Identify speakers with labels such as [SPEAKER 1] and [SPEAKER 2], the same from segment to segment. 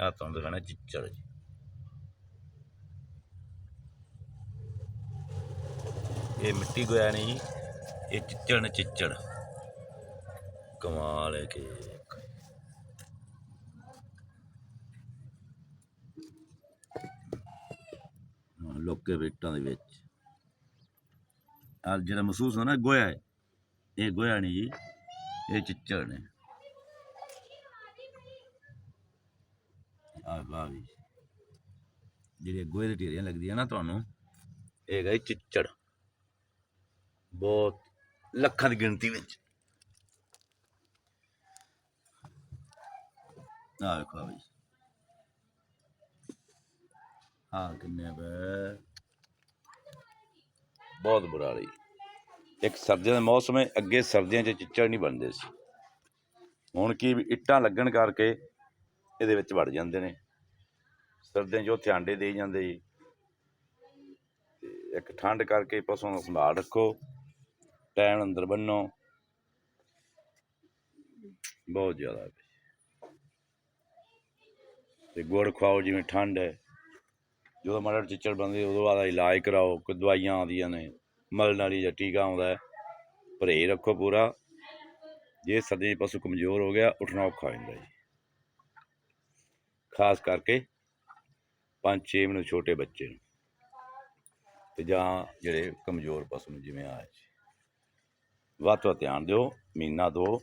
[SPEAKER 1] ਆ ਤੁਹਾਨੂੰ ਦਿਖਾਣਾ ਚਿੱਚੜ ਜੀ। ਇਹ ਮਿੱਟੀ ਗੋਇਆ ਨਹੀਂ ਜੀ, ਇਹ ਚਿੱਚੜ ਨੇ ਚਿੱਚੜ। ਕਮਾਲ ਹੈ ਕਿ ਲੋਕੇ ਵੇਟਾਂ ਦੇ ਵਿੱਚ। ਆ ਜਿਹੜਾ ਮਹਿਸੂਸ ਹੋਣਾ ਗੋਇਆ ਹੈ। ਇਹ ਗੋਇਆ ਨਹੀਂ ਜੀ, ਇਹ ਚਿੱਚੜ ਨੇ। ਆ ਵਾਹ ਵੀ ਜਿਹੜੀ ਗੋਹੇ ਦੀ ਢੇਰੀਆਂ ਲੱਗਦੀਆਂ ਨਾ ਤੁਹਾਨੂੰ, ਇਹ ਗਈ ਚਿੱਚੜ। ਬਹੁਤ ਲੱਖਾਂ ਦੀ ਗਿਣਤੀ ਵਿੱਚ। ਆ ਵੇਖੋ ਵੀ। ਹਾਂ ਕਿੰਨੇ ਬੈ। ਬਹੁਤ ਬੁਰਾ ਰਹੀ ਇੱਕ ਸਰਦੀਆਂ ਦਾ ਮੌਸਮ ਹੈ ਅੱਗੇ ਸਰਦੀਆਂ 'ਚ ਚਿੱਚੜ ਨਹੀਂ ਬਣਦੇ ਸੀ। ਹੁਣ ਕੀ ਵੀ ਇੱਟਾਂ ਲੱਗਣ ਕਰਕੇ ਇਹਦੇ ਵਿੱਚ ਵੜ ਜਾਂਦੇ ਨੇ। ਸਰਦੀਆਂ 'ਚ ਉੱਥੇ ਆਂਡੇ ਦੇ ਜਾਂਦੇ ਜੀ। ਤੇ ਇੱਕ ਠੰਡ ਕਰਕੇ ਪਸ਼ੂਆਂ ਨੂੰ ਸੰਭਾਲ ਰੱਖੋ। ਟਾਈਮ ਅੰਦਰ ਬੰਨੋ। ਬਹੁਤ ਜ਼ਿਆਦਾ ਹੈ। ਤੇ ਗੁੜ ਖਾਓ ਜਿਵੇਂ ਠੰਡ ਹੈ। ਜਦੋਂ ਮਾੜਾ ਜਿਹਾ ਚਿੱਚੜ ਬੰਦੇ ਉਦੋਂ ਬਾਅਦ ਇਲਾਜ ਕਰਾਓ। ਕੋਈ ਦਵਾਈਆਂ ਆਉਂਦੀਆਂ ਨੇ। ਮਲਣ ਵਾਲੀ ਜਾਂ ਟੀਕਾ ਆਉਂਦਾ ਹੈ। ਰੱਖੋ ਪੂਰਾ। ਜੇ ਸਰਦੀਆਂ 'ਚ ਪਸ਼ੂ ਕਮਜ਼ੋਰ ਹੋ ਗਿਆ, ਉੱਠਣਾ ਔਖਾ ਹੋ ਜਾਂਦਾ ਜੀ। ਖਾਸ ਕਰਕੇ ਪੰਜ ਛੇ ਮਹੀਨੇ ਛੋਟੇ ਬੱਚੇ ਨੂੰ ਤੇ ਜਾਂ ਜਿਹੜੇ ਕਮਜ਼ੋਰ ਪਸ਼ੂ ਨੂੰ ਜਿਵੇਂ ਆ ਜੀ। ਵੱਧ ਤੋਂ ਵੱਧ ਧਿਆਨ ਦਿਓ, ਮਹੀਨਾ ਦੋ।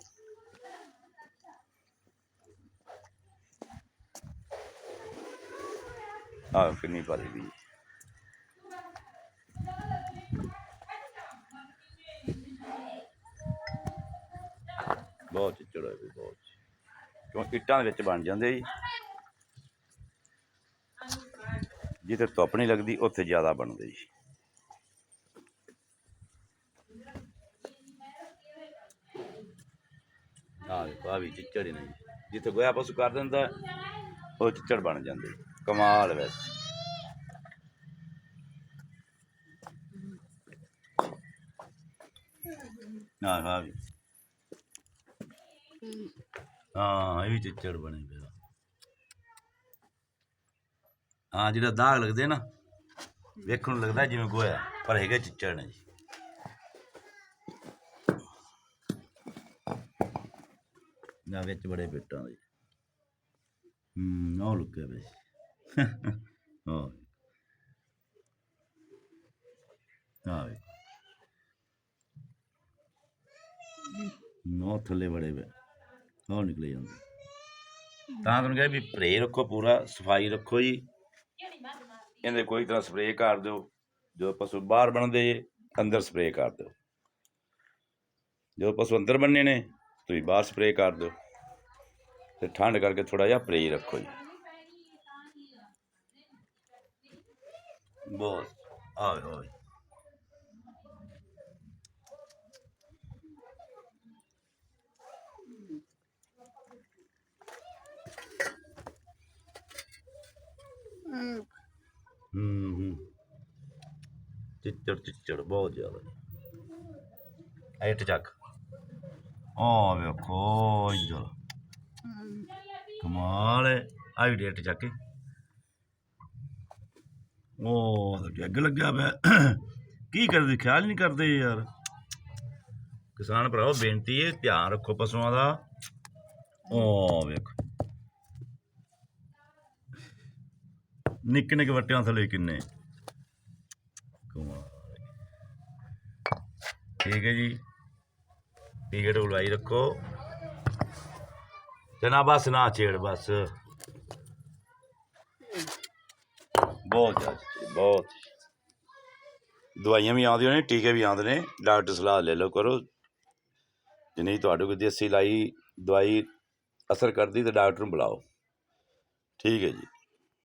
[SPEAKER 1] ਆ ਕਿੰਨੀ ਭਾਰੀ ਵੀ। ਬਹੁਤ ਚਿੱਚੜ ਹੋਏ ਬਹੁਤ। ਕਿਉਂ ਇੱਟਾਂ ਦੇ ਵਿੱਚ ਬਣ ਜਾਂਦੇ ਜੀ। ਜਿੱਥੇ ਧੁੱਪ ਨਹੀਂ ਲੱਗਦੀ ਉੱਥੇ ਜ਼ਿਆਦਾ ਬਣਦੇ ਜੀ। ਆ ਆ ਵੀ ਚਿੱਚੜ ਨੇ ਜਿੱਥੇ ਗੋਇਆ ਪਸ਼ੂ ਕਰ ਦਿੰਦਾ ਉਹ ਚਿੱਚੜ ਬਣ ਜਾਂਦੇ। ਕਮਾਲ ਵੈਸੇ। ਨਾ ਹਾਂ। ਇਹ ਵੀ ਚਿੱਚੜ ਬਣੇ ਪਿਆ ਹਾਂ, ਜਿਹੜਾ ਦਾਗ ਲੱਗਦੇ ਨਾ, ਵੇਖਣ ਨੂੰ ਲੱਗਦਾ ਜਿਵੇਂ ਗੋਇਆ ਪਰ ਹੈਗੇ ਚਿੱਚੜ ਨੇ ਜੀ। ਨਾ ਵਿੱਚ ਬੜੇ ਪਿੱਟਾਂ ਦੇ। ਹੂੰ ਉਹ ਲੁਕਿਆ ਬਈ ਹਾਂ ਹਾਂ ਵੇ ਥੱਲੇ ਬੜੇ ਵੇ ਉਹ ਨਿਕਲੇ ਜਾਂਦੇ। ਤਾਂ ਤੁਹਾਨੂੰ ਕਿਹਾ ਵੀ ਭਰੇ ਰੱਖੋ ਪੂਰਾ, ਸਫ਼ਾਈ ਰੱਖੋ ਜੀ। ਇਹਦੇ ਕੋਈ ਤਰ੍ਹਾਂ ਸਪਰੇਅ ਕਰ ਦਿਓ। ਜੋ ਪਸ਼ੂ ਬਾਹਰ ਬਣਦੇ, ਅੰਦਰ ਸਪਰੇਅ ਕਰ ਦਿਓ। ਜੋ ਪਸ਼ੂ ਅੰਦਰ ਬੰਨੇ ਨੇ, ਤੁਸੀਂ ਬਾਹਰ ਸਪਰੇਅ ਕਰ ਦਿਓ। ਤੇ ਠੰਡ ਕਰਕੇ ਥੋੜਾ ਜਿਹਾ ਪਰੇ ਰੱਖੋ ਜੀ। ਬਹੁਤ। ਆਵੇ ਹੋਏ ਹੂੰ ਹੂੰ ਚਿੱਚੜ ਚਿੱਚੜ, ਬਹੁਤ ਜ਼ਿਆਦਾ। ਐਟ ਚੱਕ। ਆ ਵੇਖੋ ਇੱਧਰ ਕਮਾਲ ਹੈ। ਆ ਵੀ ਡੇਟ ਚੱਕ ਕੇ। ਉਹ ਤਾਂ ਅੱਗ ਲੱਗਿਆ ਪਿਆ। ਕੀ ਕਰਦੇ? ਖਿਆਲ ਨਹੀਂ ਕਰਦੇ ਯਾਰ। ਕਿਸਾਨ ਭਰਾਓ, ਬੇਨਤੀ ਹੈ, ਧਿਆਨ ਰੱਖੋ ਪਸ਼ੂਆਂ ਦਾ। ਉਹ ਵੇਖੋ। ਨਿੱਕੇ ਨਿੱਕੇ ਵੱਟਿਆਂ ਥੱਲੇ ਕਿੰਨੇ? ਕਮਾਲ ਠੀਕ ਹੈ ਜੀ। ਟਿਕਟ ਉਲਾਈ ਰੱਖੋ। ਤੇ ਨਾ ਬਸ ਨਾ ਛੇੜ, ਬਸ। ਬਹੁਤ ਜ਼ਿਆਦਾ ਬਹੁਤ ਦਵਾਈਆਂ ਵੀ ਆਉਂਦੀਆਂ ਨੇ, ਟੀਕੇ ਵੀ ਆਉਂਦੇ ਨੇ। ਡਾਕਟਰ ਸਲਾਹ ਲੈ ਲਓ ਕਰੋ। ਜੇ ਤੁਹਾਡੇ ਕੋਈ ਦੇਸੀ ਲਾਈ ਦਵਾਈ ਅਸਰ ਕਰਦੀ, ਤਾਂ ਡਾਕਟਰ ਨੂੰ ਬੁਲਾਓ। ਠੀਕ ਹੈ ਜੀ।